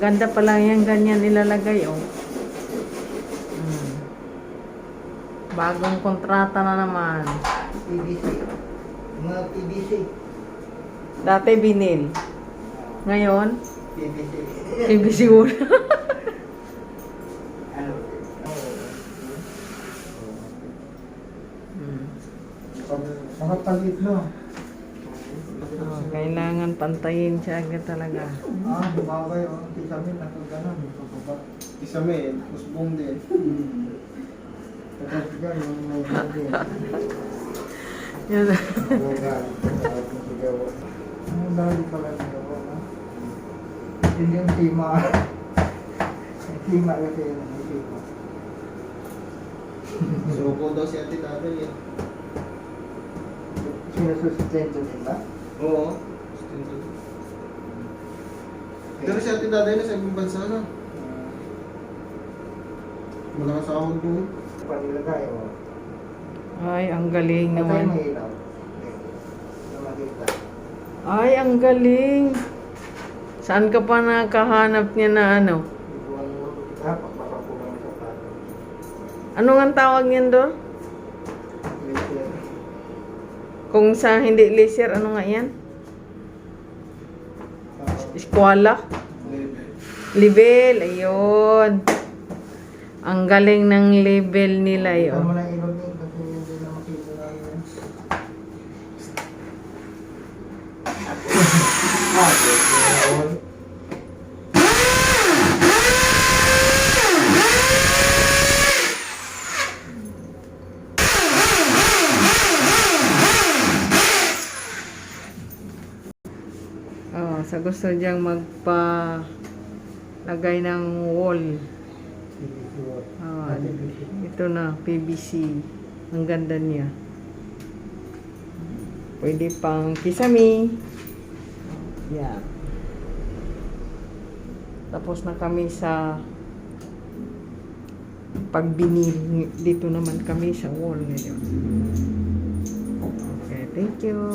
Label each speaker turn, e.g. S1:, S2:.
S1: Maganda pala yan, ganyan nilalagay, oh. Hmm. Bagong kontrata na naman.
S2: PVC. Mga PVC.
S1: Dati binil. Ngayon,
S2: PVC.
S1: PVC wood.
S2: Makapalit no?
S1: oh, kailangan pantayin siya agad talaga.
S2: Ah, bumabay o. Kita mo na gano'n. Pagkaba.
S3: Isame, usbong din.
S2: Tapos dyan, yung may hindi.
S1: Yan.
S2: Ang dali pala nagawa, no? Yun yung tima. Tima kasi yun.
S3: Suko daw si ate tatay eh.
S2: Sinususustento nila.
S3: Oo. Pero si tatay na sa ibang bansa na. Malakas sahod doon.
S2: Panilagay, o.
S1: Ay, ang galing naman.
S2: mo.
S1: Ay, ang galing. Saan ka pa nakahanap niya na ano?
S2: Mo.
S1: Ano nga tawag niyan doon? Kung sa hindi laser, ano nga yan? Eskwala? Level, ayun. Ang galing ng level nila yun.
S2: na ilog yun kasi hindi na makita namin. Ah, yun.
S1: Oh, sa gusto diyang magpa lagay ng wall. Ah, ito na, PVC. Ang ganda niya. Pwede pang kisame. Yan. Tapos na kami sa pagbinil. Dito naman kami sa wall ngayon. Okay, thank you.